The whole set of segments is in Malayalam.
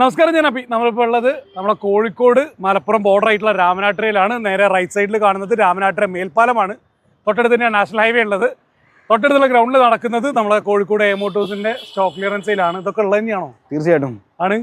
നമസ്കാരം ഞാൻ അപ്പി നമ്മളിപ്പോൾ ഉള്ളത് നമ്മളെ കോഴിക്കോട് മലപ്പുറം ബോർഡർ ആയിട്ടുള്ള രാമനാട്ടുരയിലാണ് നേരെ റൈറ്റ് സൈഡിൽ കാണുന്നത് രാമനാട്ടുര മേൽപ്പാലമാണ്. തൊട്ടടുത്ത് തന്നെയാണ് നാഷണൽ ഹൈവേ ഉള്ളത്. തൊട്ടടുത്തുള്ള ഗ്രൗണ്ടിൽ നടക്കുന്നത് നമ്മളെ കോഴിക്കോട് എമോട്ടോസിന്റെ സ്റ്റോക്ക് ക്ലിയറൻസിലാണ് ഇതൊക്കെ ഉള്ളത് തന്നെയാണോ? തീർച്ചയായിട്ടും. ആണ്.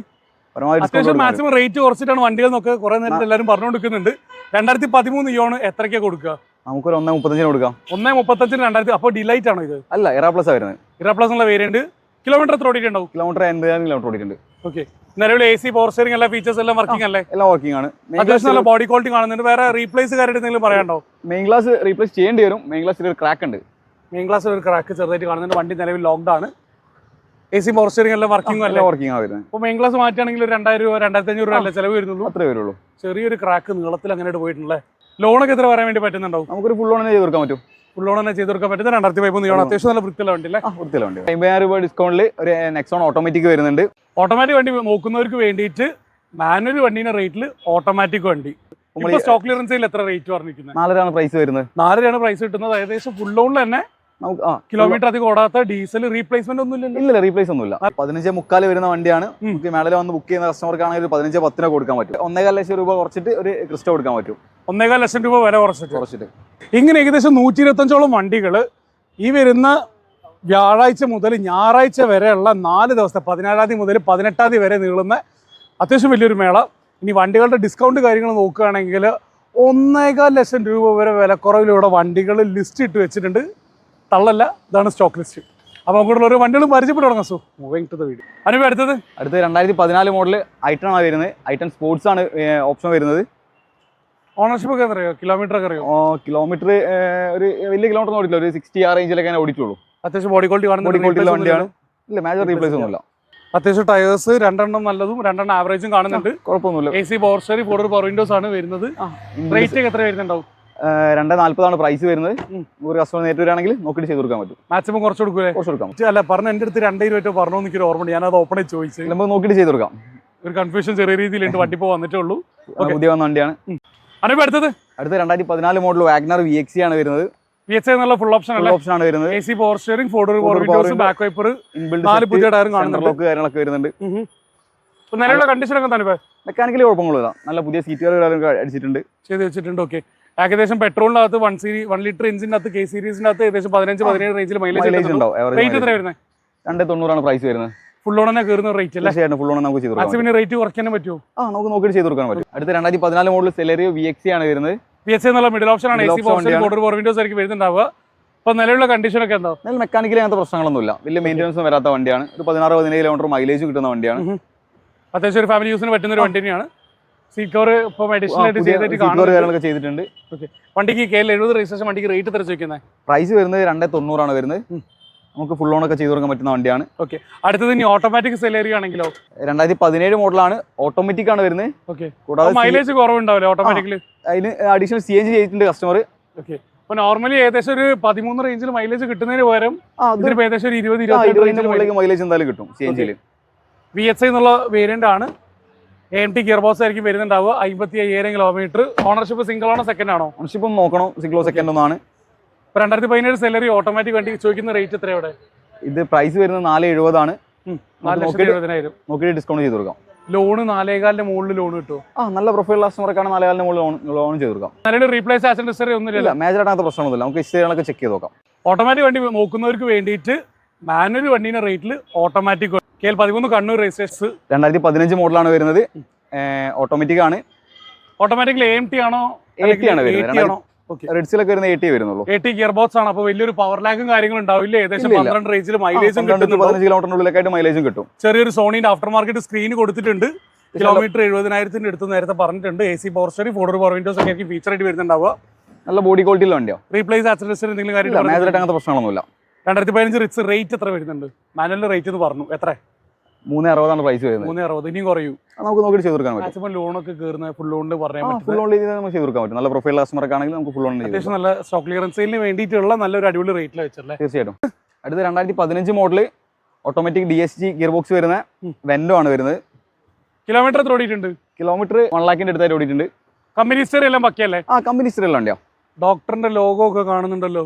അത്യാവശ്യം മാക്സിമം റേറ്റ് കുറച്ചിട്ടാണ് വണ്ടികൾ നോക്കുക. കുറെ നേരം എല്ലാവരും പറഞ്ഞുകൊടുക്കുന്നുണ്ട്. രണ്ടായിരത്തി പതിമൂന്ന് ഇയോണ് എത്രയ്ക്ക് കൊടുക്കുക? നമുക്കൊരു ഒന്നേ മുപ്പത്തഞ്ചിന് കൊടുക്കാം. ഒന്നേ മുപ്പത്തഞ്ചിന് രണ്ടായിരത്തി അപ്പോൾ ഡിലൈറ്റ് ആണോ ഇത്? അല്ല എറാ പ്ലസ് വരുന്നത്. ഇറ പ്ലസ് ഉള്ള വേരിയന്റ് കിലോമീറ്റർ എത്ര ഓടിയിട്ടുണ്ടാവും? കിലോമീറ്റർ എൺപതിനായിരം കിലോമീറ്റർ ഓടിയിട്ടുണ്ട്. ഓക്കെ നിലവിൽ എ സി പവർ സ്റ്റിയറിംഗ് എല്ലാ ഫീച്ചേഴ്സ് എല്ലാം വർക്കിംഗ് അല്ലേ? എല്ലാം വർക്കിംഗ് ആണ്. അത്യാവശ്യം നല്ല ബോഡി ക്വാളിറ്റി കാണുന്നുണ്ട് വേറെ റീപ്ലേസ് കാര്യമായിട്ട് എന്തെങ്കിലും പറയാനുണ്ടോ? മെയിൻ ഗ്ലാസ് റീപ്ലേസ് ചെയ്യേണ്ടി വരും. മെയിൻ ക്ലാസ്സിൽ ഒരു ക്രാക്ക് ഉണ്ട്. മെയിൻ ഗ്ലാസ് ഒരു ക്രാക്ക് ചെറുതായിട്ട് കാണുന്നുണ്ട് വണ്ടി നിലവിൽ ലോക്ക്ഡ് ആണ്. എ സി പവർ സ്റ്റിയറിംഗ് എല്ലാം വർക്കിംഗ് അല്ലേ? വർക്കിംഗ് ആവുന്നത് അപ്പോൾ മെയിൻ ഗ്ലാസ് മാറ്റുകയാണെങ്കിൽ ഒരു രണ്ടായിരം രൂപ രണ്ടായിരത്തി അഞ്ഞൂറ് രൂപ അല്ലേ ചിലവ് വരുന്നുള്ളൂ. അത്രേ വരുള്ളൂ. ചെറിയൊരു ക്രാക്ക് നീളത്തിൽ അങ്ങനെ പോയിട്ടുണ്ടല്ലേ? ലോണൊക്കെ എത്ര പറയാൻ വേണ്ടി പറ്റുന്നുണ്ടാവും? നമുക്കൊരു ഫുൾ ലോൺ ചെയ്ത് കൊടുക്കാൻ പറ്റും. ഫുൾ തന്നെ ചെയ്ത് കൊടുക്കാൻ പറ്റുന്ന രണ്ടായിരത്തി പതിമൂന്ന് ചെയ്യണം അത്യാവശ്യം നല്ല വൃത്തിയുള്ള വണ്ടി അല്ലേ ആ വൃത്തിയില്ല വണ്ടി അമ്പതിനായിരം രൂപ ഡിസ്കൗണ്ടിൽ ഒരു നെക്സോൺ ഓട്ടോമാറ്റിക് വരുന്നുണ്ട്. ഓട്ടോമാറ്റിക് വണ്ടി നോക്കുന്നവർക്ക് വേണ്ടിയിട്ട് മാനുവൽ വണ്ടീന്റെ റേറ്റിൽ ഓട്ടോമാറ്റിക് വണ്ടി. സ്റ്റോക്ക് ക്ലിയറൻസിൽ എത്ര റേറ്റ് പറഞ്ഞിരിക്കുന്നത് നാലരയാണ് പ്രൈസ് വരുന്നത്. നാലരയാണ് പ്രൈസ് കിട്ടുന്നത്. ഏകദേശം ഫുൾ ലോണിൽ തന്നെ കിലോമീറ്റർ അധികം ഓടാത്ത ഡീസൽ റീപ്ലേസ്മെന്റ് ഒന്നും ഇല്ല റീപ്ലേസ് ഒന്നുമില്ല. പതിനഞ്ച് മുക്കാൽ വരുന്ന വണ്ടിയാണ്. മേളയിൽ വന്ന് ബുക്ക് ചെയ്യുന്ന കസ്റ്റമർക്കാണെങ്കിൽ പതിനഞ്ച് പത്തിനോ കൊടുക്കാൻ പറ്റും. ഒന്നേകാൽ ലക്ഷം രൂപ കുറച്ചിട്ട് ഒരു ക്രിസ്റ്റോ കൊടുക്കാൻ പറ്റും. ഒന്നേകാൽ ലക്ഷം രൂപ വില കുറച്ചിട്ട്. കുറച്ചിട്ട്. ഇങ്ങനെ ഏകദേശം നൂറ്റി ഇരുപത്തഞ്ചോളം വണ്ടികൾ ഈ വരുന്ന വ്യാഴാഴ്ച മുതൽ ഞായറാഴ്ച വരെയുള്ള നാല് ദിവസത്തെ പതിനാറാം തീയതി മുതൽ പതിനെട്ടാം തീയതി വരെ നീളുന്ന അത്യാവശ്യം വലിയൊരു മേള. ഇനി വണ്ടികളുടെ ഡിസ്കൗണ്ട് കാര്യങ്ങൾ നോക്കുകയാണെങ്കിൽ ഒന്നേകാൽ ലക്ഷം രൂപ വരെ വിലക്കുറവിലൂടെ വണ്ടികൾ ലിസ്റ്റ് ഇട്ട് വെച്ചിട്ടുണ്ട്. തള്ളല്ല ഇതാണ് സ്റ്റോക്ക് ലിസ്റ്റ് അപ്പോൾ അങ്ങോട്ടുള്ള ഒരു വണ്ടികളും പരിചയപ്പെട്ട് തുടങ്ങാം so. Moving to the video അനുഭവം അടുത്തത്? അടുത്ത് രണ്ടായിരത്തി പതിനാല് മോഡൽ ഐറ്റൺ ആണ് വരുന്നത്. ഐറ്റൺ സ്പോർട്സ് ആണ് ഓപ്ഷൻ വരുന്നത്. ഓണർഷിപ്പ് ഒക്കെ അറിയോ കിലോമീറ്റർ ഒക്കെ അറിയോ? കിലോമീറ്റർ ഒരു വലിയ കിലോമീറ്റർ ഓടില്ല ഒരു സിക്സ്റ്റി ആ റേഞ്ചിലൊക്കെ ഓടിച്ചുള്ളൂ അത്യാവശ്യം ബോഡി ക്വാളിറ്റി ബോഡി ക്വാളിറ്റി വണ്ടിയാണ്. ഇല്ല മേജർ റീപ്ലേസ് ഒന്നുമില്ല. അത്യാവശ്യം ടയേഴ്സ് രണ്ടെണ്ണം നല്ലതും രണ്ടെണ്ണം ആവറേജും കാണുന്നുണ്ട്. കുഴപ്പമൊന്നുമില്ല. A C power steering four power windows ആണ് വരുന്നത്. റേറ്റ് ഒക്കെ എത്ര വരുന്നുണ്ടാവും? രണ്ട് നാല്പതാണ് പ്രൈസ് വരുന്നത്. ഒരു കസ്റ്റമർ നേരിട്ട് വരികയാണെങ്കിൽ നോക്കിയിട്ട് ചെയ്ത് കൊടുക്കാൻ പറ്റും. മാക്സിമം കുറച്ച് കൊടുക്കൂലേ? കുറച്ച് കൊടുക്കാം അല്ല പറഞ്ഞ എന്റെ അടുത്ത് രണ്ടേ രൂപ പറഞ്ഞു എനിക്കൊരു ഓർമ്മ ഞാൻ അത് ഓപ്പണായി ചോദിച്ചു. നമുക്ക് നോക്കിയിട്ട് ചെയ്ത് കൊടുക്കാം. ഒരു കൺഫ്യൂഷൻ ചെറിയ രീതിയിലുണ്ട്. വണ്ടി ഇപ്പോൾ വന്നിട്ടേ ഉള്ളൂ. അത് പുതിയ വന്ന വണ്ടിയാണ്. അടുത്തത്? അടുത്ത രണ്ടായിരത്തി പതിനാല് മോഡൽ വാഗ്നർ വി എക്സി ആണ് വരുന്നത്. വി എന്നുള്ള ഫുൾ ഓപ്ഷൻ അല്ലേ? ഓപ്ഷൻ ആണ് വരുന്നത്. A C power steering windows back wiper inbuilt നാല് പുതിയ ടയറും കാണുന്നുണ്ട്. ലോക്ക് കാര്യങ്ങളൊക്കെ വരുന്നുണ്ട്. ഇപ്പൊ നിലവിലുള്ള കണ്ടീഷൻ ഒക്കെ തന്നെ മെക്കാനിക്കലി കുഴപ്പങ്ങളില്ല നല്ല പുതിയ സീറ്റുകൾ കാര്യങ്ങളൊക്കെ അടിച്ചിട്ടുണ്ട്. ചെയ്ത് വെച്ചിട്ടുണ്ട് ഓക്കെ ഏകദേശം പെട്രോളിനകത്ത് വൺ സീരി വൺ ലിറ്റർ എഞ്ചിന്റെ അകത്ത് കെ സീരീസിനകത്ത് ഏകദേശം പതിനഞ്ച് പതിനേഴ് റേഞ്ചിൽ മൈലേജ് ഉണ്ടാവും. റേറ്റ് എത്ര വരുന്നത്? രണ്ട് തൊണ്ണൂറാണ് പ്രൈസ് വരുന്നത്. ഫുൾ ഓൺ തന്നെ കയറുന്ന റേറ്റ് അല്ലേ? ഫുൾ ഓൺ നമുക്ക് ചെയ്ത് കൊടുക്കാം റേറ്റ് കുറയ്ക്കാനും പറ്റുമോ? ആ നമുക്ക് നോക്കിയിട്ട് ചെയ്തു കൊടുക്കാൻ പറ്റും. അടുത്ത രണ്ടായിരത്തി പതിനാല് മോഡൽ സെലറിയോ വി എക്സി ആണ് വരുന്നത്. എസ് എന്നുള്ള മിഡിൽ ഓപ്ഷൻ ആണ്. A C. Four four windows ആയിരിക്കും വരുന്നുണ്ടാവുക. അപ്പൊ നിലവിലുള്ള കണ്ടീഷൻ ഒക്കെ എന്താ? മെക്കാനിക്കലി അങ്ങനത്തെ പ്രശ്നങ്ങളൊന്നുമില്ല. വലിയ മെയിന്റെനൻസും വരാത്ത വണ്ടിയാണ്. ഒരു പതിനാറ് പതിനേഴ് കിലോമീറ്റർ മൈലേജ് കിട്ടുന്ന വണ്ടിയാണ്. അത്യാവശ്യം ഒരു ഫാമിലി യൂസിന് പറ്റുന്ന ഒരു വണ്ടി തന്നെയാണ് സീറ്റ് കവർ ഇപ്പം അഡീഷണൽ ആയിട്ട് ചെയ്തിട്ട് ചെയ്തിട്ടുണ്ട്. വണ്ടിക്ക് കെ എഴുപത് രജിസ്ട്രേഷൻ വണ്ടിക്ക് റേറ്റ് എത്ര ചോദിക്കുന്നത് പ്രൈസ് വരുന്നത് രണ്ടേ തൊണ്ണൂറാണ് വരുന്നത്. നമുക്ക് ഫുൾ ഓൺ ഒക്കെ ചെയ്തു കൊടുക്കാൻ പറ്റുന്ന വണ്ടിയാണ്. ഓക്കെ അടുത്തത് ഇനി ഓട്ടോമാറ്റിക് സെലേറി ആണെങ്കിലോ? രണ്ടായിരത്തി പതിനേഴ് മോഡലാണ് ഓട്ടോമാറ്റിക് ആണ് വരുന്നത്. ഓക്കെ കൂടാതെ മൈലേജ് കുറവുണ്ടാവില്ലേ ഓട്ടോമാറ്റിക്കലി അതിന് അഡീഷണൽ സി എൻ ജി ചെയ്തിട്ടുണ്ട് കസ്റ്റമർ ഓക്കെ അപ്പൊ നോർമലി ഏകദേശം ഒരു പതിമൂന്ന് റേഞ്ചിൽ മൈലേജ് കിട്ടുന്നതിന് പകരം ഏകദേശം ഒരു ഇരുപത് ഇരുപത് മൈലേജ് എന്തായാലും കിട്ടും സി എൻ ജിയിൽ വി എച്ച് ഐ എന്നുള്ള വേരിയന്റ് ആണ്. A M T gear box ആയിരിക്കും വരുന്നുണ്ടാവുക. അമ്പത്തി അയ്യായിരം കിലോമീറ്റർ ഓണർഷിപ്പ് സിംഗിൾ ആണോ സെക്കൻഡ് ആണോ? ഓണർഷിപ്പ് നോക്കണം. സിംഗിളോ സെക്കൻഡ് ഒന്നാണ്. രണ്ടായിരത്തി പതിനേഴ് സാലറി ഓട്ടോമാറ്റിക് വണ്ടി ചോദിക്കുന്ന റേറ്റ് എത്ര അവിടെ ഇത് പ്രൈസ് വരുന്നത് നാല് എഴുപതാണ് നാല് ലക്ഷത്തി എഴുപതിനായിരം. നോക്കിയിട്ട് ഡിസ്കൗണ്ട് ചെയ്ത് കൊടുക്കാം. ലോണ് നാലേകാലിന്റെ മുകളിൽ ലോൺ കിട്ടും ആ നല്ല പ്രൊഫൈൽ കസ്റ്റമർക്കാണ് നാലേകാലിന്റെ മുകളിൽ ലോൺ ലോൺ ചെയ്ത് കൊടുക്കാം. നിലവിൽ റീപ്ലേസ് ആക്സിഡന്റ് ഹിസ്റ്ററി ഒന്നുമില്ല ഇല്ല മേജർ ആയിട്ട് പ്രശ്നമൊന്നുമില്ല നമുക്ക് ഹിസ്റ്ററികളൊക്കെ ചെക്ക് ചെയ്ത് നോക്കാം. ഓട്ടോമാറ്റിക് വണ്ടി നോക്കുന്നവർക്ക് വേണ്ടിയിട്ട് മാനുവൽ വണ്ടീന്റെ റേറ്റിൽ ഓട്ടോമാറ്റിക് കെ എൽ പതിമൂന്ന് കണ്ണൂർ രജിസ്ട്രേഷൻ രണ്ടായിരത്തി പതിനഞ്ച് മോഡലാണ് വരുന്നത്. ഓട്ടോമാറ്റിക് ആണ്. ഓട്ടോമാറ്റിക്കലി എം ടി ആണോ? AT ആണ് വരുന്നത്. റെഡ്സിലൊക്കെ വരുന്ന എയ്റ്റി വരുന്നുള്ളൂ. എയ്റ്റി ഗിയർ ബോക്സ് ആണ്. അപ്പോൾ വലിയൊരു പവർ ലാഗും കാര്യങ്ങളും ഉണ്ടാവില്ല? ഏകദേശം. പന്ത്രണ്ട് റേഞ്ചിൽ മൈലേജും പതിനഞ്ച് കിലോമീറ്ററിനുള്ളിലൊക്കെ മൈലേജും കിട്ടും. ചെറിയൊരു സോണിന്റെ ആഫ്റ്റർ മാർക്കറ്റ് സ്ക്രീൻ കൊടുത്തിട്ടുണ്ട് കിലോമീറ്റർ എഴുപതിനായിരത്തിന്റെ അടുത്ത് നേരത്തെ പറഞ്ഞിട്ടുണ്ട്. A C power steering four power windows ഒക്കെ ആയിരിക്കും ഫീച്ചർ ആയിട്ട് വരുന്നുണ്ടാവുക. നല്ല ബോഡി ക്വാളിറ്റിയുള്ള വണ്ടിയോ. റീപ്ലേസ് ആക്സിഡൻസ് എന്തെങ്കിലും കാര്യം അങ്ങനത്തെ പ്രശ്നങ്ങളൊന്നുമില്ല. രണ്ടായിരത്തി പതിനഞ്ച് റിച്ച് റേറ്റ് എത്ര വരുന്നുണ്ട്? മാനുവൽ റേറ്റ് എന്ന് പറഞ്ഞു. എത്ര? മൂന്ന് അറുപതാണ് പ്രൈസ് വരുന്നത്. മൂന്ന് അറുപത് ഇനിയും കുറയൂ. നമുക്ക് നോക്കി ചെയ്ത് കൊടുക്കാൻ പറ്റും. ലോൺ ഒക്കെ കയറുന്ന ഫുൾ ലോണിൽ പറയാൻ ഫുൾ ലോൺ ചെയ്ത് നമുക്ക് ചെയ്ത് കൊടുക്കാൻ പറ്റും. നല്ല പ്രൊഫൈൽ കസ്റ്റമർ ആണെങ്കിൽ നമുക്ക് ഫുൾ ലോൺ. അത്യാവശ്യം നല്ല സ്റ്റോക്ക് ക്ലിയറൻസിന് വേണ്ടിയിട്ടുള്ള നല്ലൊരു അടിപൊളി റേറ്റിൽ വെച്ചല്ലേ തീർച്ചയായിട്ടും. അടുത്ത രണ്ടായിരത്തി പതിനഞ്ച് model automatic D S G gear box വരുന്ന. വെൻഡോ ആണ് വരുന്നത്. കിലോമീറ്റർ എത്ര ഓടിയിട്ടുണ്ട്? കിലോമീറ്റർ വൺ ലാഖിന്റെ അടുത്തായിട്ട് ഓടിയിട്ടുണ്ട്. കമ്പനി ഹിസ്റ്ററി എല്ലാം പക്കയല്ലേ? ആ കമ്പനി ഹിസ്റ്ററി എല്ലാം ഉണ്ടോ ഡോക്ടറിന്റെ ലോഗോ ഒക്കെ കാണുന്നുണ്ടല്ലോ.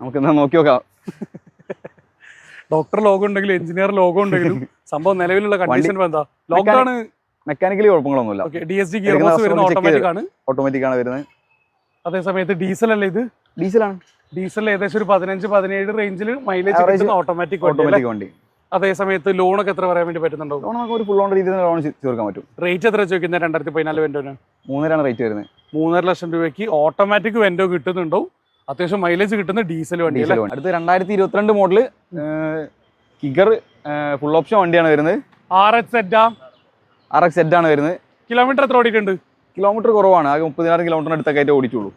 നമുക്ക് എന്നാ നോക്കി നോക്കാം. ഡോക്ടർ ലോഗോ ഉണ്ടെങ്കിലും എഞ്ചിനീയർ ലോഗോ ഉണ്ടെങ്കിലും സംഭവം നിലവിലുള്ള കണ്ടീഷൻ എന്താ? Lockdown mechanically കുഴപ്പങ്ങളൊന്നുമില്ല. D S G gear box വരുന്ന ഓട്ടോമാറ്റിക് ആണ്. ഓട്ടോമാറ്റിക് ആണ് വരുന്നത്. അതേ സമയത്ത് ഡീസൽ അല്ലേ ഇത്? ഡീസലാണ് ഡീസൽ ഏകദേശം ഒരു പതിനഞ്ച് പതിനേഴ് റേഞ്ചിൽ മൈലേജ് കിട്ടുന്ന ഓട്ടോമാറ്റിക് ഓട്ടോമാറ്റിക് വണ്ടി. അതേ സമയത്ത് ലോൺ ഒക്കെ എത്ര പറയാൻ വേണ്ടി പറ്റുന്നുണ്ടോ? ലോൺ നമുക്ക് ഒരു ഫുൾ ഓൺ രീതിയിൽ ലോൺ ചേർക്കാൻ പറ്റും. റേറ്റ് എത്ര ചോദിക്കുന്നത് രണ്ടായിരത്തി പതിനാല് വെൻഡോന് മൂന്നരാണ് റേറ്റ് വരുന്നത്. മൂന്നര ലക്ഷം രൂപയ്ക്ക് ഓട്ടോമാറ്റിക് വെൻഡോ കിട്ടുന്നുണ്ടോ അത്യാവശ്യം മൈലേജ് കിട്ടുന്ന ഡീസൽ വണ്ടി അടുത്ത് രണ്ടായിരത്തി ഇരുപത്തിരണ്ട് മോഡൽ കിഗർ ഫുൾ ഓപ്ഷൻ വണ്ടിയാണ് വരുന്നത്. R X Zeta R X set ആണ് വരുന്നത്. കിലോമീറ്റർ എത്ര ഓടിയിട്ടുണ്ട്? കിലോമീറ്റർ കുറവാണ്. ആകെ മുപ്പതിനായിരം കിലോമീറ്ററിന് അടുത്തൊക്കെ ആയിട്ട് ഓടിച്ചുള്ളൂ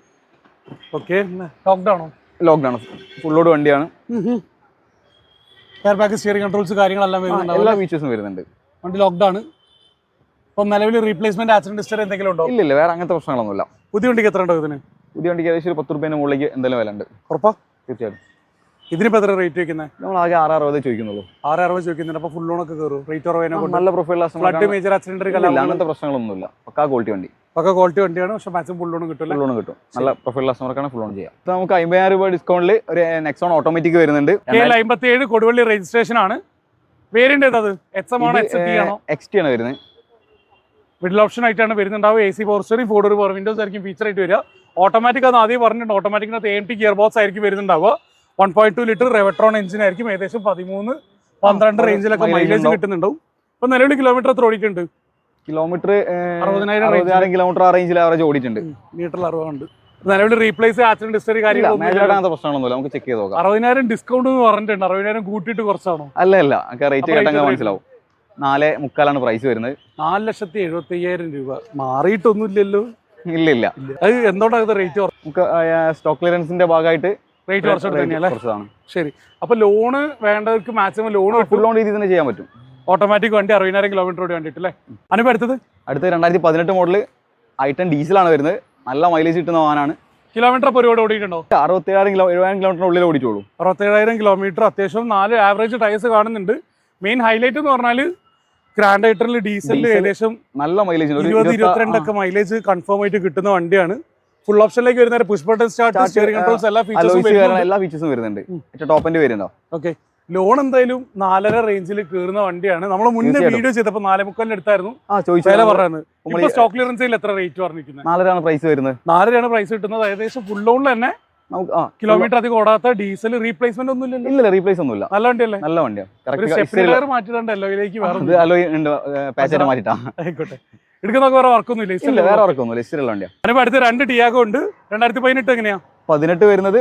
ഓക്കെ ലോക്ക്ഡൗൺ ആണോ ലോക്ക്ഡൗൺ ഫുൾ ലോഡ് വണ്ടിയാണ്. എയർ ബാഗ് സ്റ്റിയറിംഗ് കൺട്രോൾസ് കാര്യങ്ങളെല്ലാം വരുന്നുണ്ട് എല്ലാ ഫീച്ചേഴ്സും വരുന്നുണ്ട്. വണ്ടി ലോക്ക്ഡൗൺ ഇപ്പം നിലവിൽ റീപ്ലേസ്മെന്റ് ആക്സിഡന്റ് ഹിസ്റ്ററി എന്തെങ്കിലും ഉണ്ടോ? ഇല്ല ഇല്ല വേറെ അങ്ങനത്തെ പ്രശ്നങ്ങളൊന്നുമില്ല. പുതിയ വണ്ടിക്ക് എത്ര ഉണ്ടോ ഇതിന്? പുതിയ വണ്ടിക്ക് ഏകദേശം ഒരു പത്ത് റുപ്യേന്റെ മുകളിലേക്ക് എന്തെങ്കിലും വില ഉണ്ട് ഉറപ്പാ? തീർച്ചയായിട്ടും. ഇതിനിപ്പോൾ എത്ര റേറ്റ് വെക്കുന്നത് നമ്മൾ ആകെ ആറ് അറുപത് ചോദിക്കുന്നുള്ളൂ. ആറ് അറുപത് ചോദിക്കുന്നുണ്ട്. അപ്പോൾ ഫുൾ ലോണൊക്കെ കയറും റേറ്റ് കുറവിനെ നല്ല പ്രൊഫൈൽ ഫ്ലഡ് മേജർ ആക്സിഡന്റ് അങ്ങനത്തെ പ്രശ്നങ്ങളൊന്നുമില്ല. പക്കാ ക്വാളിറ്റി വണ്ടി. ഒക്കെ ക്വാളിറ്റി വണ്ടിയാണ്. പക്ഷെ മാക്സിമം ഫുൾ ലോൺ കിട്ടില്ല ഫുൾ ലോൺ കിട്ടും. നല്ല പ്രൊഫൈൽ കസ്റ്റമർക്കാണ് ഫുൾ ലോൺ ചെയ്യാം. ഇപ്പൊ നമുക്ക് അമ്പതിനായിരം രൂപ ഡിസ്കൗണ്ടിൽ ഒരു നെക്സോൺ ഓട്ടോമാറ്റിക് വരുന്നുണ്ട്. അമ്പത്തി ഏഴ് കൊടുവള്ളി രജിസ്ട്രേഷൻ ആണ്. വേരിയന്റ് ഏതത് എക്സ് എം ആണോ എക്സ് ടി ആണോ? വരുന്നത്. മിഡിൽ ഓപ്ഷൻ ആയിട്ടാണ് വരുന്നുണ്ടാവുക. A C four steering four door power windows ആയിരിക്കും ഫീച്ചർ ആയിട്ട് വരിക. ഓട്ടോമാറ്റിക് അത് ആദ്യം പറഞ്ഞിട്ടുണ്ട്. ഓട്ടോമാറ്റിക്കിനകത്ത് എം ടി ഗിയർ ബോക്സ് ആയിരിക്കും വരുന്നുണ്ടാവുക. One point two litre Revotron engine ആയിരിക്കും ഏകദേശം പതിമൂന്ന് പന്ത്രണ്ട് റേഞ്ചിലൊക്കെ മൈലേജ്. കിട്ടുന്നുണ്ടാവും. ഇപ്പൊ നിലവിൽ കിലോമീറ്റർ എത്ര ഓടിയിട്ടുണ്ട്? കിലോമീറ്റർ അറുപതിനായിരം. കിലോമീറ്റർ ആ റേഞ്ചിൽ ആവറേജ് ഓടിയിട്ടുണ്ട്. മീറ്ററിൽ അറുപതുണ്ട്. നിലവിൽ റീപ്ലേസ് ആക്സിഡന്റ് ഹിസ്റ്ററി കാര്യങ്ങളൊന്നും പ്രശ്നമൊന്നുമില്ല. നമുക്ക് ചെക്ക് ചെയ്ത് നോക്കാം. അറുപതിനായിരം ഡിസ്കൗണ്ട് എന്ന് പറഞ്ഞിട്ടുണ്ട്. അറുപതിനായിരം കൂട്ടിയിട്ട് കുറച്ചാണോ? അല്ല അല്ല. റേറ്റ് കേട്ടെങ്കിൽ മനസ്സിലാവും. നാല് മുക്കാലാണ് പ്രൈസ് വരുന്നത്. നാല് ലക്ഷത്തി എഴുപത്തി അയ്യായിരം രൂപ. മാറിയിട്ടൊന്നുമില്ലല്ലോ. ഇല്ല ഇല്ല. അത് എന്തുകൊണ്ടാണ് റേറ്റ് നമുക്ക് സ്റ്റോക്ക് ക്ലിയറൻസിന്റെ ഭാഗമായിട്ട് റേറ്റ് കുറച്ചതാണ് ശരി. അപ്പൊ ലോണ് വേണ്ടവർക്ക് മാക്സിമം ലോൺ ഫുൾ ലോൺ രീതി തന്നെ ചെയ്യാൻ പറ്റും. ഓട്ടോമാറ്റിക് വണ്ടി അറുപതിനായിരം കിലോമീറ്റർ ഓടി വേണ്ടിട്ട് അല്ലേ? അനുപ അടുത്തത്? അടുത്ത് രണ്ടായിരത്തി പതിനെട്ട് മോഡൽ ഐട്ടൺ ഡീസലാണ് വരുന്നത്. നല്ല മൈലേജ് കിട്ടുന്ന വാഹനമാണ്. കിലോമീറ്റർ ഇപ്പോൾ ഒരുപാട് ഓടിയിട്ടുണ്ടോ? അറുപത്തേഴായിരം കിലോ എഴുപതിനായിരം കിലോമീറ്ററിന് ഉള്ളിൽ ഓടിച്ചോളൂ അറുപത്തേഴായിരം കിലോമീറ്റർ അത്യാവശ്യം നാല് ആവറേജ് ടയർസ് കാണുന്നുണ്ട്. മെയിൻ ഹൈലൈറ്റ് എന്ന് പറഞ്ഞാൽ ഗ്രാൻഡ് ഐറ്ററിൽ ഡീസലിൽ ഏകദേശം നല്ല മൈലേജ് ഇരുപത് ഇരുപത്തിരണ്ടൊക്കെ മൈലേജ് കൺഫേം ആയിട്ട് കിട്ടുന്ന വണ്ടിയാണ്. ഫുൾ ഓപ്ഷനിലേക്ക് വരുന്ന push button start steering controls എല്ലാ ഫീച്ചേഴ്സും എല്ലാ ഫീച്ചേഴ്സും വരുന്നുണ്ട്. ഉം. ടോപ്പ് എൻഡ് വരുന്നുണ്ടോ? ഓക്കെ ലോൺ എന്തായാലും നാലര റേഞ്ചിൽ കയറുന്ന വണ്ടിയാണ്. നമ്മൾ മുന്നേ വീഡിയോ ചെയ്തപ്പോൾ നാലേ മുക്കാലിന് എടുത്തായിരുന്നു. വില നമ്മൾ സ്റ്റോക്ക് ക്ലിയറൻസിൽ എത്ര റേറ്റ് പറഞ്ഞിരിക്കുന്നത് നാലരാണ് പ്രൈസ് വരുന്നത്. നാലരയാണ് പ്രൈസ് കിട്ടുന്നത്. ഏകദേശം ഫുൾ ലോണിൽ തന്നെ നമുക്ക് ആ കിലോമീറ്റർ അധികം ഓടാത്ത ഡീസൽ റീപ്ലേസ്മെന്റ് ഒന്നും ഇല്ല റീപ്ലേസ് ഒന്നുമില്ല. നല്ല വണ്ടിയല്ലേ? നല്ല വണ്ടിയാണ് വേറെ അലോയ് ഉണ്ട് പാച്ചായിട്ട് മാറ്റിട്ടാ ആയിക്കോട്ടെ. എടുക്കുന്നൊക്കെ വേറെ വർക്കൊന്നും ഇല്ല ഇല്ല വേറെ വർക്കൊന്നുമില്ല വണ്ടിയാണ് അടുത്ത് രണ്ട് ടിയാഗോ ഉണ്ട്. രണ്ടായിരത്തി പതിനെട്ട് എങ്ങനെയാ? പതിനെട്ട് വരുന്നത്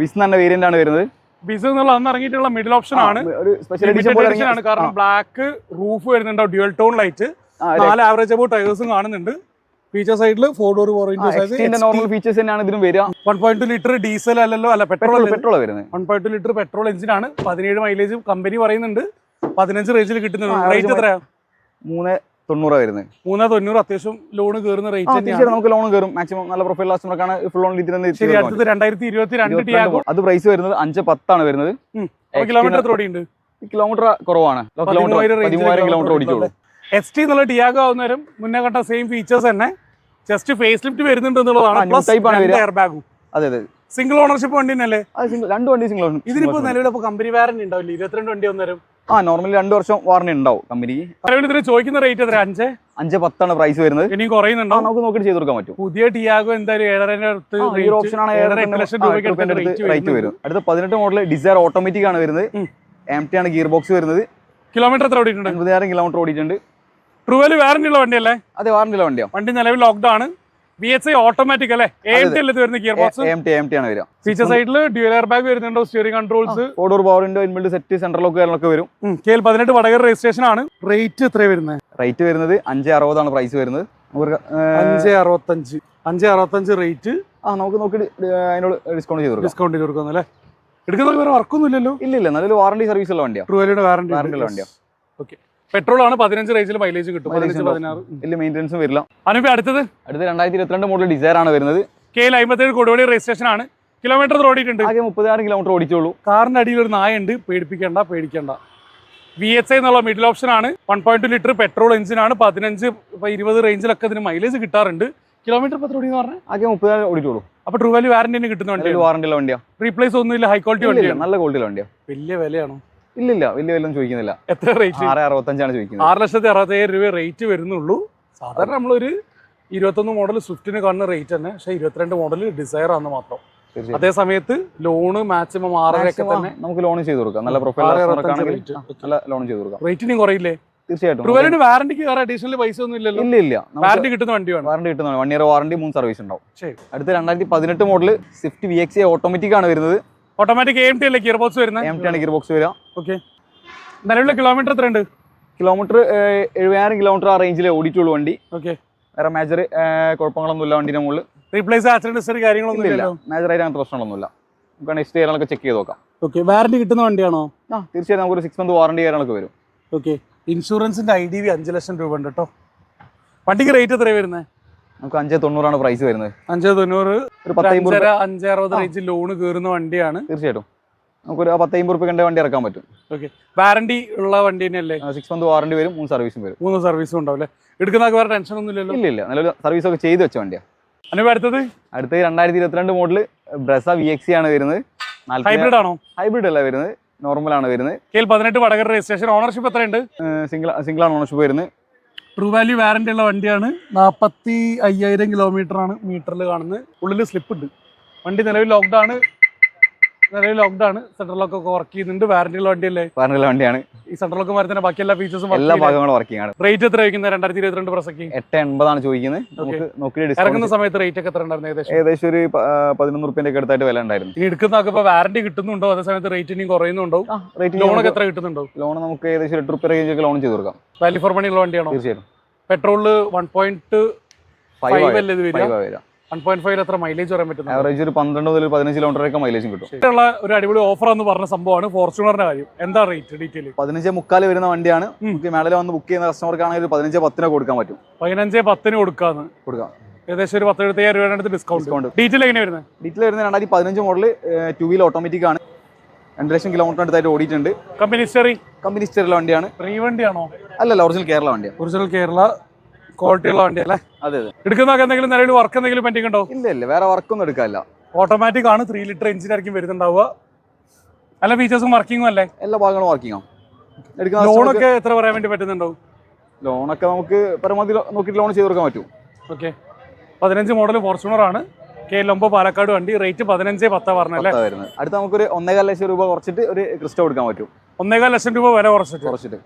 വിസ് എന്ന വേരിയന്റ് ആണ് വരുന്നത്. ബിസ് എന്നുള്ള അന്ന് ഇറങ്ങിയിട്ടുള്ള മിഡിൽ ഓപ്ഷൻ ആണ്. ഒരു സ്പെഷ്യൽ എഡിഷൻ പോലെ എഡിഷൻ ആണ്. കാരണം ബ്ലാക്ക് റൂഫ് വരുന്നുണ്ടാവും ഡ്യുവൽ ടോൺ ലൈറ്റ് നാല് ആവറേജ് അബൌട്ട് ടയേഴ്സും കാണുന്നുണ്ട്. ഫീച്ചർ സൈഡിൽ four door four indoor normal features തന്നെയാണ് ഇതിനും വരിക. One point two litre diesel അല്ലല്ലോ അല്ല പെട്രോൾ പെട്രോൾ വരുന്നത്. One point two litre petrol എഞ്ചിനാണ് പതിനേഴ് മൈലേജ് കമ്പനി പറയുന്നുണ്ട്. പതിനഞ്ച് റേഞ്ചിൽ കിട്ടുന്നുണ്ട് റേറ്റ് എത്രയാ? മൂന്ന് തൊണ്ണൂറ് വരുന്നത്. മൂന്ന് തൊണ്ണൂറ് അത്യാവശ്യം ലോൺ കയറുന്ന റേറ്റ് തന്നെയാണ്. നമുക്ക് ലോൺ കയറും മാക്സിമം നല്ല പ്രൊഫൈൽ കസ്റ്റമർക്കാണ് ഫുൾ ലോൺ ശരി അടുത്തത് രണ്ടായിരത്തി ഇരുപത്തി രണ്ട് ടിയാഗോ അത് പ്രൈസ് വരുന്നത് അഞ്ച് പത്താണ് വരുന്നത്. കിലോമീറ്റർ എത്ര ഓടിയുണ്ട് കിലോമീറ്റർ കുറവാണ്. പതിമൂവായിരം പതിമൂവായിരം കിലോമീറ്റർ ഓടിച്ചോളൂ എസ് ടി എന്നുള്ള ടിയാഗോ ആവുന്നവരും മുന്നേ കണ്ട സെയിം ഫീച്ചേഴ്സ് തന്നെ. ജസ്റ്റ് ഫേസ് ലിഫ്റ്റ് വരുന്നുണ്ട് എന്നുള്ളതാണ്. എയർ ബാഗും അതെ അതെ. സിംഗിൾ ഓണർഷിപ്പ് വണ്ടി തന്നെ രണ്ട് വണ്ടി സിംഗിൾ ഓണർ ഇതിനിപ്പോ നിലവിലിപ്പോ കമ്പനി വാറന്റി ഉണ്ടാവില്ല? ഇരുപത്തിരണ്ട് വണ്ടി ഒന്നും ആ നോർമലി രണ്ട് വർഷം വാറണ്ടി ഉണ്ടാവും കമ്പനിക്ക് നിലവിൽ ഇതിന് ചോദിക്കുന്ന റേറ്റ് എത്ര അഞ്ച്? അഞ്ച് പത്താണ് പ്രൈസ് വരുന്നത്. ഇനി കുറയുന്നുണ്ടോ? നമുക്ക് നോക്കിയിട്ട് ചെയ്ത് കൊടുക്കാൻ പറ്റും. പുതിയ ടിയാഗോ എന്തായാലും അടുത്ത് ആ, ഈ ഒരു ഓപ്ഷൻ ആണ് ഏഴര എട്ട് ലക്ഷം രൂപയ്ക്ക് റേറ്റ് വരും അടുത്ത പതിനെട്ട് മോഡൽ ഡിസയർ ഓട്ടോമാറ്റിക് ആണ് വരുന്നത്. എം ടി ആണ് ഗിയർ ബോക്സ് വരുന്നത്. കിലോമീറ്റർ എത്ര ഓടിയിട്ടുണ്ട്? അൻപതിനായിരം കിലോമീറ്റർ ഓടിയിട്ടുണ്ട്. ട്രൂവൽ വാറന്റി ഉള്ള വണ്ടിയല്ലേ? അതെ വാറണ്ടിയുള്ള വണ്ടിയാണ് വണ്ടി നിലവിൽ ലോക്ക്ഡ് ആണ്. വി എച്ച് ഐ ഓട്ടോമാറ്റിക് അല്ലേ? എ എം ടി അല്ലേ വരുന്ന gear box M T M T ആണ് വരിക. ഫീച്ചർ സൈഡിൽ ഡ്യൂൽ എയർ ബാഗ് വരുന്നുണ്ടോ? Steering controls ഓഡോർ power window inbuilt set central lock കാര്യങ്ങളൊക്കെ വരും. കെ എൽ പതിനെട്ട് വടകര രജിസ്ട്രേഷൻ ആണ്. റേറ്റ് എത്ര വരുന്നത് റേറ്റ് വരുന്നത് അഞ്ച് അറുപതാണ് പ്രൈസ് വരുന്നത്. അഞ്ച് അറുപത്തഞ്ച്. അഞ്ച് അറുപത്തഞ്ച് റേറ്റ് ആ നമുക്ക് നോക്കി അതിനോട് ഡിസ്കൗണ്ട് ചെയ്ത് കൊടുക്കാം. ഡിസ്കൗണ്ട് ചെയ്ത് കൊടുക്കുന്നു അല്ലേ? എടുക്കുന്ന വേറെ വർക്കൊന്നും ഇല്ലല്ലോ. ഇല്ല ഇല്ല നല്ലൊരു വാറണ്ടി സർവീസ് ഉള്ള വണ്ടിയാണ് ട്രൂവലിയുടെ വാറണ്ടി വാറണ്ടി ഉള്ള വണ്ടിയാണ് ഓക്കെ പെട്രോൾ ആണ് പതിനഞ്ച് റേഞ്ചിൽ മൈലേജ് കിട്ടും. പതിനഞ്ച്. പതിനാറ്. വലിയ മെയിന്റെനൻസും വരില്ല. അനുപി അടുത്തത്? അടുത്ത രണ്ടായിരത്തി ഇരുപത്തിരണ്ട് മോഡൽ ഡിസൈർ ആണ് വരുന്നത്. കെ എൽ അമ്പത്തേഴ് കൊടുവള്ളി രജിസ്ട്രേഷൻ ആണ്. കിലോമീറ്റർ ഓടിയിട്ടുണ്ട്. ആകെ മുപ്പതിനായിരം കിലോമീറ്റർ ഓടിച്ചോളൂ. കാറിന്റെ അടിയിൽ ഒരു നായ ഉണ്ട് പേടിപ്പിക്കേണ്ട പേടിക്കേണ്ട. വി എച്ച് ഐ എന്നുള്ള മിഡിൽ ഓപ്ഷൻ ആണ്. One point litre petrol engine ആണ്. പതിനഞ്ച് ഇപ്പൊ ഇരുപത് റേഞ്ചിലൊക്കെ ഇതിന് മൈലേജ് കിട്ടാറുണ്ട്. കിലോമീറ്റർ പത്ത് ഓടി എന്ന് പറഞ്ഞാൽ ആകെ മുപ്പതിനായിരം ഓടിച്ചോളൂ. അപ്പൊ ട്രൂ വാല്യൂ വാറന്റി കിട്ടുന്ന വണ്ടി നല്ലൊരു വാറണ്ടി ഉള്ള വണ്ടിയാ. റീപ്ലേസ് ഒന്നുമില്ല ഹൈ ക്വാളിറ്റി വണ്ടിയാണ്. നല്ല ക്വാളിറ്റി വണ്ടിയാണ് വലിയ വിലയാണോ? ഇല്ലില്ല വലിയ വല്ലതും ചോദിക്കുന്നില്ല. എത്ര റേറ്റ് ആറ് അറുപത്തഞ്ചാണ് ചോദിക്കുന്നത്. ആറ് ലക്ഷത്തി അറുപത്തേഴ് രൂപ റേറ്റ് വരുന്നുള്ളൂ. സാധാരണ നമ്മളൊരു ഇരുപത്തൊന്ന് മോഡൽ സ്വിഫ്റ്റിന് കാണുന്ന റേറ്റ് തന്നെ പക്ഷേ ഇരുപത്തിരണ്ട് മോഡൽ ഡിസയർ ആണ് മാത്രം. അതേ സമയത്ത് ലോണ് മാക്സിമം ആറരയൊക്കെ തന്നെ നമുക്ക് ലോൺ ചെയ്ത് കൊടുക്കാം. നല്ല പ്രൊഫൈൽ നല്ല ലോൺ ചെയ്ത് കൊടുക്കാം. റേറ്റിനും കുറയില്ലേ? തീർച്ചയായിട്ടും. വാറണ്ടിക്ക് വേറെ അഡീഷണൽ പൈസ ഒന്നും ഇല്ലല്ലോ. ഇല്ല ഇല്ല. വാറണ്ടി കിട്ടുന്ന വണ്ടിയാണ്. വാറണ്ടി കിട്ടുന്ന വൺ ഇയർ വാറണ്ടി മൂന്ന് സർവീസ് ഉണ്ടാവും. അടുത്ത രണ്ടായിരത്തി പതിനെട്ട് model Swift V X automatic ആണ് വരുന്നത്. ഓട്ടോമാറ്റിക് എം ടി അല്ലേ ഗിയർ ബോക്സ് വരുന്നത്? എം ടി ആണ് ഗിയർ ബോക്സ് വരിക. ഓക്കെ നിലവിലെ കിലോമീറ്റർ എത്രയുണ്ട്? കിലോമീറ്റർ എഴുപതിനായിരം കിലോമീറ്റർ ആ റേഞ്ചിൽ ഓടിയിട്ടുള്ളൂ വണ്ടി. ഓക്കെ വേറെ മേജർ കുഴപ്പങ്ങളൊന്നും ഇല്ല വണ്ടിന്റെ മുകളിൽ റീപ്ലേസ് ആക്സിഡന്റ് ഹിസ്റ്ററി കാര്യങ്ങളൊന്നും ഇല്ല മേജർ ആയിട്ട് അങ്ങനത്തെ പ്രശ്നങ്ങളൊന്നുമില്ല. നമുക്ക് നെക്സ്റ്റ് കാര്യങ്ങളൊക്കെ ചെക്ക് ചെയ്ത് നോക്കാം. ഓക്കെ വാറണ്ടി കിട്ടുന്ന വണ്ടിയാണോ? ആ തീർച്ചയായും നമുക്ക് ഒരു സിക്സ് മന്ത് വാറണ്ടി കാര്യങ്ങളൊക്കെ വരും. ഓക്കെ ഇൻഷുറൻസിന്റെ ഐ ഡി വി അഞ്ച് ലക്ഷം രൂപ ഉണ്ട് കേട്ടോ വണ്ടിക്ക് റേറ്റ് എത്രയാണ് വരുന്നത് നമുക്ക് അഞ്ച് തൊണ്ണൂറാണ് പ്രൈസ് വരുന്നത്. അഞ്ച് തൊണ്ണൂറ് ഒരു പത്ത് അമ്പത് അഞ്ചര അഞ്ച് അറുപത് റേഞ്ച് ലോണ് കയറുന്ന വണ്ടിയാണ്. തീർച്ചയായിട്ടും. നമുക്കൊരു ആ പത്ത് അമ്പത് റുപ്യ വണ്ടി ഇറക്കാൻ പറ്റും. ഓക്കെ വാറണ്ടി ഉള്ള വണ്ടി തന്നെയല്ലേ? സിക്സ് മന്ത് വാറണ്ടി വരും മൂന്ന് സർവീസും വരും. മൂന്ന് സർവീസും ഉണ്ടാവും അല്ലേ? എടുക്കുന്നതൊക്കെ വേറെ ടെൻഷൻ ഒന്നും ഇല്ലല്ലോ? ഇല്ല ഇല്ല നല്ലൊരു സർവീസ് ഒക്കെ ചെയ്ത് വെച്ച വണ്ടിയാണ് അനുഭവം അടുത്തത്? അടുത്ത് രണ്ടായിരത്തി ഇരുപത്തിരണ്ട് മോഡൽ ബ്രസ വി എക്സി ആണ് വരുന്നത്. ഹൈബ്രിഡ് ആണോ? ഹൈബ്രിഡ് അല്ല വരുന്നത് നോർമൽ ആണ് വരുന്നത്. പതിനെട്ട് വടകര രജിസ്ട്രേഷൻ ഓണർഷിപ്പ് എത്രയുണ്ട്? സിംഗിൾ സിംഗിൾ ആണ് ഓണർഷിപ്പ് വരുന്നത്. ട്രൂ വാല്യൂ വാറണ്ടി ഉള്ള വണ്ടിയാണ്. നാൽപ്പത്തി അയ്യായിരം കിലോമീറ്റർ ആണ് മീറ്ററിൽ കാണുന്നത്. ഉള്ളിൽ സ്ലിപ്പ് ഉണ്ട്. വണ്ടി നിലവിൽ ലോക്ക്ഡ് ആണ്. നിലവിൽ ലോക്ക്ഡ് ആണ് സെൻട്രൽ ലോക്ക് ഒക്കെ വർക്ക് ചെയ്യുന്നുണ്ട്. വാറണ്ടി ഉള്ള വണ്ടിയല്ലേ? പറഞ്ഞുള്ള വണ്ടിയാണ്. ഈ സെൻട്രൽ ലോക്ക് മാറി തന്നെ ബാക്കി എല്ലാ ഫീച്ചേഴ്സും എല്ലാ ഭാഗങ്ങളും വർക്കിംഗ് ആണ്. റേറ്റ് എത്ര വയ്ക്കുന്നത് രണ്ടായിരത്തി ഇരുപത്തിരണ്ട് പ്രസക്തി. എട്ട് എൺപതാണ് ചോദിക്കുന്നത്. നമുക്ക് നോക്കി ഇറങ്ങുന്ന സമയത്ത് റേറ്റ് ഒക്കെ എത്ര ഉണ്ടായിരുന്നു ഏകദേശം? ഏകദേശം ഒരു പതിനൊന്ന് റുപ്യന്റെ ഒക്കെ അടുത്തായിട്ട് വില ഉണ്ടായിരുന്നു. ഇനി എടുക്കുന്നതൊക്കെ ഇപ്പൊ വാറണ്ടി കിട്ടുന്നുണ്ടോ? അതേ സമയത്ത് റേറ്റ് ഇനിയും കുറയുന്നുണ്ടോ? ലോണൊക്കെ എത്ര കിട്ടുന്നുണ്ടോ? ലോൺ നമുക്ക് ഏകദേശം എട്ട് റുപ്യ റേഞ്ച് ഒക്കെ ലോൺ ചെയ്ത് കൊടുക്കാം. വാല്യൂ ഫോർ മണി ഉള്ള വണ്ടിയാണോ? തീർച്ചയായിട്ടും. പെട്രോളിൽ വൺ പോയിന്റ് ഫൈവ് അല്ലേ ഇത് വരിക. വൺ പോയിന്റ് ഫൈവ് എത്ര മൈലേജ് പറയാൻ പറ്റുന്നത് ആവറേജ് ഒരു പന്ത്രണ്ട് മുതൽ പതിനഞ്ച് കിലോമീറ്റർ ഒക്കെ മൈലേജും കിട്ടും. ഉള്ള ഒരു അടിപൊളി ഓഫർ എന്ന് പറഞ്ഞ സംഭവമാണ് ഫോർച്യൂണറിന്റെ കാര്യം. എന്താ റേറ്റ് ഡീറ്റെയിൽ പതിനഞ്ച് മുക്കാൽ വരുന്ന വണ്ടിയാണ്. നമുക്ക് മേളിൽ വന്ന് ബുക്ക് ചെയ്യുന്ന കസ്റ്റമർക്കാണെങ്കിൽ പതിനഞ്ച് പത്തിന് കൊടുക്കാൻ പറ്റും. പതിനഞ്ച് പത്തിന് കൊടുക്കാന്ന്. കൊടുക്കാം. ഏകദേശം ഒരു പത്തെഴുപത്തയ്യായിരം രൂപയുടെ അടുത്ത് ഡിസ്കൗണ്ട് ഡീറ്റെയിൽ എങ്ങനെ വരുന്നത്? ഡീറ്റെയിൽ വരുന്നത് രണ്ടായിരത്തി പതിനഞ്ച് മോഡൽ ടു വീൽ ഓട്ടോമാറ്റിക് ആണ്. രണ്ട് ലക്ഷം കിലോമീറ്റർ അടുത്തായിട്ട് ഓടിയിട്ടുണ്ട്. കമ്പനി ഹിസ്റ്ററി കമ്പനി സ്റ്റേറിലെ വണ്ടിയാണ്. ഫ്രീ വണ്ടിയാണോ? അല്ലല്ല ഒറിജിനൽ കേരള വണ്ടിയാണ്. ഒറിജിനൽ കേരള ക്വാളിറ്റി ഉള്ള വണ്ടി അല്ലേ? അതെ അതെ. എടുക്കുന്നൊക്കെ എന്തെങ്കിലും നിലവിൽ വർക്ക് എന്തെങ്കിലും പെൻഡിങ് ഉണ്ടോ? ഇല്ല ഇല്ല. വേറെ വർക്കൊന്നും എടുക്കാല്ല ഓട്ടോമാറ്റിക് ആണ്. ത്രീ ലിറ്റർ എഞ്ചിനായിരിക്കും വരുന്നുണ്ടാവുക. നല്ല ഫീച്ചേഴ്സും വർക്കിങ്ങും അല്ലേ? എല്ലാ ഭാഗങ്ങളും വർക്കിംഗ് എടുക്കുന്ന ലോണൊക്കെ എത്ര പറയാൻ വേണ്ടി പറ്റുന്നുണ്ടോ? ലോണൊക്കെ നമുക്ക് പരമാവധി നോക്കിയിട്ട് ലോൺ ചെയ്ത് കൊടുക്കാൻ പറ്റും. ഓക്കെ പതിനഞ്ച് മോഡൽ ഫോർച്യൂണർ ആണ്. കെ ലൊമ്പോ പാലക്കാട് വണ്ടി. റേറ്റ് പതിനഞ്ച് പത്താ പറഞ്ഞല്ലേ അടുത്ത നമുക്കൊരു ഒന്നേകാൽ ലക്ഷം രൂപ കുറച്ചിട്ട് ഒരു ക്രിസ്റ്റോ കൊടുക്കാൻ പറ്റും. ഒന്നേകാൽ ലക്ഷം രൂപ വില കുറച്ചിട്ട്. കുറച്ചിട്ട്.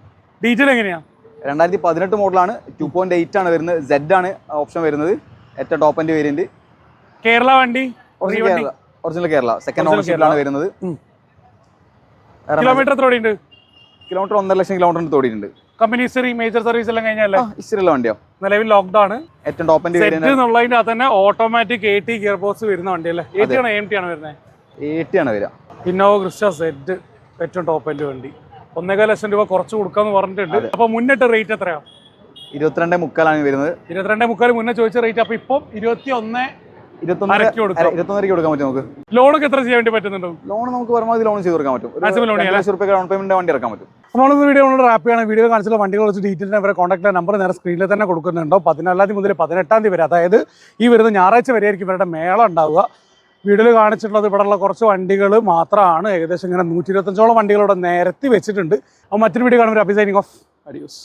ഡീറ്റെയിൽ എങ്ങനെയാ? രണ്ടായിരത്തി പതിനെട്ട് മോഡലാണ് ടു പോയിന്റ് എയ്റ്റ് ആണ് വരുന്നത്. സെഡ് ആണ് ഓപ്ഷൻ വരുന്നത്. ഏറ്റവും ടോപ്പ് എൻഡ് വേരിയന്റ് കേരള വണ്ടി? Free original Kerala. സെക്കൻഡ് ഓണർഷിപ്പിലാണ് വരുന്നത്. കിലോമീറ്റർ എത്ര ഓടിയുണ്ട് കിലോമീറ്റർ ഒന്നര ലക്ഷം കിലോമീറ്റർ തോടിയിട്ടുണ്ട്. കമ്പനി ഹിസ്റ്ററി മേജർ സർവീസ് എല്ലാം കഴിഞ്ഞല്ലേ? ഹിസ്റ്ററിയുള്ള വണ്ടിയോ. നിലവിൽ ലോക്ക്ഡൌൺ ഏറ്റവും ടോപ്പ് എൻഡ് സെറ്റ് വേരിയന്റ് എന്നുള്ളതിന്റെ അകത്ത് തന്നെ automatic A T gear box വരുന്ന വണ്ടി അല്ലേ? എ ടി ആണോ എം ടി ആണോ വരുന്നത് എയ്റ്റി ആണ് വരിക. ഇന്നോവ ക്രിസ്റ്റ സെറ്റ് ഏറ്റവും ടോപ്പ് എൻഡ് വണ്ടി. ഒന്നേകാൽ ലക്ഷം രൂപ കുറച്ച് കൊടുക്കാന്ന് പറഞ്ഞിട്ടുണ്ട്. അപ്പൊ മുന്നിട്ട് റേറ്റ് എത്രയാ? ഇരുപത്തിരണ്ട് മുക്കാലാണ് വരുന്നത്. ഇരുപത്തിരണ്ടേ മുക്കാൽ മുന്നേ ചോദിച്ച റേറ്റ് അപ്പൊ ഇപ്പം ഇരുപത്തി ഒന്ന് ഇരുപത്തൊന്നരക്ക് കൊടുക്കാൻ പറ്റും നമുക്ക്. ലോണൊക്കെ എത്ര ചെയ്യാൻ വേണ്ടി പറ്റുന്നുണ്ടോ? ലോൺ നമുക്ക് പരമാവധി ലോൺ ചെയ്ത് കൊടുക്കാൻ പറ്റും. ഡൗൺ പേയ്മെന്റ് വണ്ടി ഇറക്കാൻ പറ്റും. വീഡിയോ നമ്മൾ റാപ്പ് വീഡിയോ കാണിച്ചുള്ള വണ്ടികൾ വെച്ച് ഡീറ്റെയിൽ അവരെ കോൺടാക്ട് നമ്പർ നേരെ സ്ക്രീനിൽ തന്നെ കൊടുക്കുന്നുണ്ടോ. പതിനാലാം തീയതി മുതൽ പതിനെട്ടാം തീയതി വരെ അതായത് ഈ വരുന്ന ഞായറാഴ്ച വരെ ആയിരിക്കും ഇവരുടെ മേള ഉണ്ടാവുക. വീഡിയോയിൽ കാണിച്ചിട്ടുള്ളത് ഇവിടെയുള്ള കുറച്ച് വണ്ടികൾ മാത്രമാണ്. ഏകദേശം ഇങ്ങനെ നൂറ്റി ഇരുപത്തഞ്ചോളം വണ്ടികളോടെ നേരത്തി നിരത്തി വെച്ചിട്ടുണ്ട്. അപ്പോൾ മറ്റൊരു വീഡിയോ കാണുമ്പോൾ അഭിസൈനിങ് ഓഫ് അഡിയോസ്